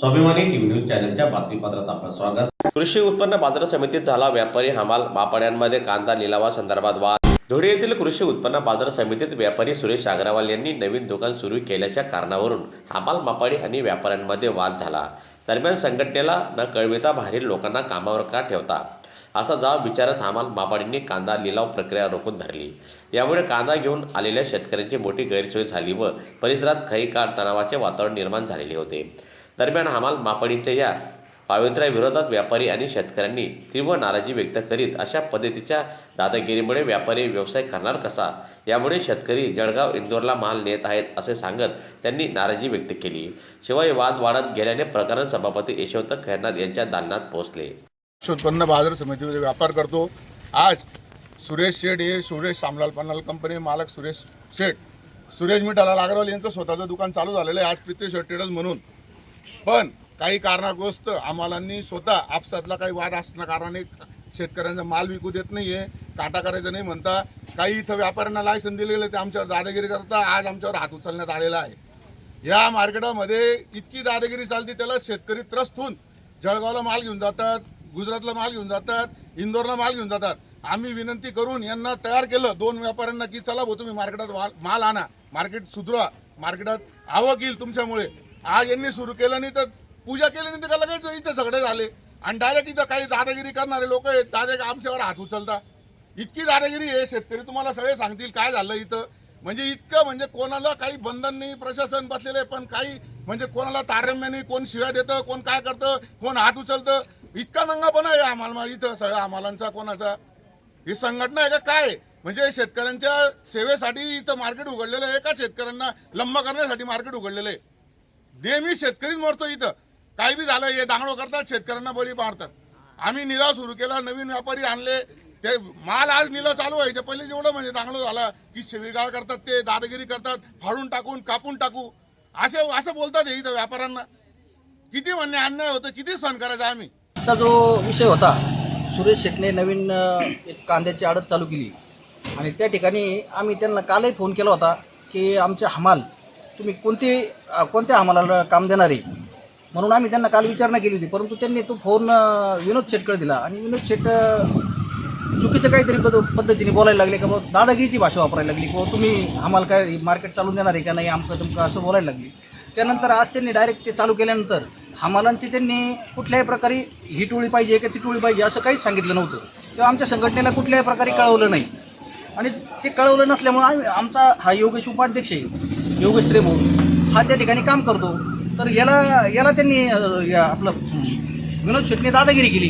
स्वाभिमानी TV news चॅनलच्या बातमीपत्रात आपलं स्वागत. कृषी उत्पन्न बाजार समितीत झाला व्यापारी हमाल मापाड्यांमध्ये कांदा लिलावासंदर्भात वाद. धुळे येथील कृषी उत्पन्न बाजार समितीत व्यापारी सुरेश अग्रवाल यांनी नवीन दुकान सुरू केल्याच्या कारणावरून हमाल मापाडी आणि व्यापाऱ्यांमध्ये वाद झाला. दरम्यान संघटनेला न कळविता बाहेरील लोकांना कामावर का ठेवता? असा जाब विचारत हमाल मापाडींनी कांदा लिलाव प्रक्रिया रोखून धरली. यामुळे कांदा घेऊन आलेल्या शेतकऱ्यांची मोठी गैरसोय झाली व परिसरात काही काळ तणावाचे वातावरण निर्माण झालेले होते. दरम्यान हमाल मापणीच्या या पावित्र्याविरोधात व्यापारी आणि शेतकऱ्यांनी तीव्र नाराजी व्यक्त करीत अशा पद्धतीच्या दादागिरीमुळे व्यापारी व्यवसाय करणार कसा? यामुळे शेतकरी जळगाव इंदोरला माल नेत आहेत असे सांगत त्यांनी नाराजी व्यक्त केली. शिवाय वाद वाढत गेल्याने प्रकरण सभापती यशवंत खैरनार यांच्या दालनात पोहोचले. उत्पन्न बाजार समितीमध्ये व्यापार करतो. आज सुरेश शेठ हे सुरेश सामलाल पन्नाल कंपनी मालक सुरेश शेठ सुरेश मिठाला अग्रवाल यांचं स्वतःचं दुकान चालू झालेलं आहे. आज प्रितेश ट्रेडर्स म्हणून पण काही कारणागोस्त आम्हालांनी स्वतः आपसातला काही वाद असण्या कारणाने शेतकऱ्यांचा माल विकू देत नाही आहे काटा करायचं नाही म्हणता. काही इथं व्यापाऱ्यांना लायसन दिले गेले ते आमच्यावर दादागिरी करता आज आमच्यावर हात उचलण्यात आलेला आहे. या मार्केटामध्ये इतकी दादागिरी चालते त्याला शेतकरी त्रस्त होऊन जळगावला माल घेऊन जातात गुजरातला माल घेऊन जातात इंदोरला माल घेऊन जातात. आम्ही विनंती करून यांना तयार केलं. दोन व्यापाऱ्यांना की चला भाऊ तुम्ही मार्केटात माल- माल आणा. मार्केट सुधरा. मार्केटात आवक येईल तुमच्यामुळे. आज यांनी सुरू केलं नाही तर पूजा केली नाही तर लगेच इथं झगडे झाले. आणि डायरेक्ट इथं काही दादागिरी करणारे लोक आहेत डायरेक्ट आमच्यावर हात उचलता इतकी दादागिरी आहे शेतकरी तुम्हाला सगळे सांगतील काय झालं इथं. म्हणजे इतकं म्हणजे कोणाला काही बंधन नाही प्रशासन बसलेलं आहे पण काही म्हणजे कोणाला तारम्य नाही कोण शिव्या देतं कोण काय करतं कोण हात उचलतं. इतका नंगापणा आहे आम्हाला इथं सगळ्या आम्हालांचा कोणाचा. ही संघटना आहे का काय? म्हणजे शेतकऱ्यांच्या सेवेसाठी इथं मार्केट उघडलेलं आहे का? शेतकऱ्यांना लंबा करण्यासाठी मार्केट उघडलेलं आहे. नेहमी शेतकरीच मरतो इथं. काही बी झालं हे दांगडो करतात शेतकऱ्यांना बळी पाडतात. आम्ही निलाव सुरू केला नवीन व्यापारी आणले. ते माल आज निलाव चालू व्हायचे पहिले जेवढं म्हणजे दांगडो झाला की शिवीगाळ करतात ते दादागिरी करतात फाडून टाकून कापून टाकू. असे असं बोलतात हे इथं व्यापाऱ्यांना. किती म्हणणे अन्याय होतं किती सहन करायचं आम्ही? आता जो विषय होता सुरेश शेटने नवीन एक कांद्याची आडत चालू केली. आणि त्या ठिकाणी आम्ही त्यांना कालही फोन केला होता की आमचे हमाल तुम्ही कोणते अ, कोणत्या हमालाला काम देणार? आहे म्हणून आम्ही त्यांना काल विचारणा केली होती. परंतु त्यांनी तो फोन विनोद शेटकडे दिला. आणि विनोद शेट चुकीचं काहीतरी पद पद्धतीने बोलायला लागले का बाबा दादागिरीची भाषा वापरायला लागली किंवा तुम्ही आम्हाला काय मार्केट चालून देणार आहे का नाही आमचं तुमचं असं बोलायला लागली. त्यानंतर आज त्यांनी डायरेक्ट ते चालू केल्यानंतर हमालांची त्यांनी कुठल्याही प्रकारे ही टोळी पाहिजे का ती टोळी पाहिजे असं काहीच सांगितलं नव्हतं. किंवा आमच्या संघटनेला कुठल्याही प्रकारे कळवलं नाही. आणि ते कळवलं नसल्यामुळं आम्ही आमचा हा योगेश उपाध्यक्ष आहे. योगेश त्रेमो हा त्या ठिकाणी काम करतो. तर याला याला त्यांनी अं, या आपलं हं, विनोद शेटने दादागिरी केली.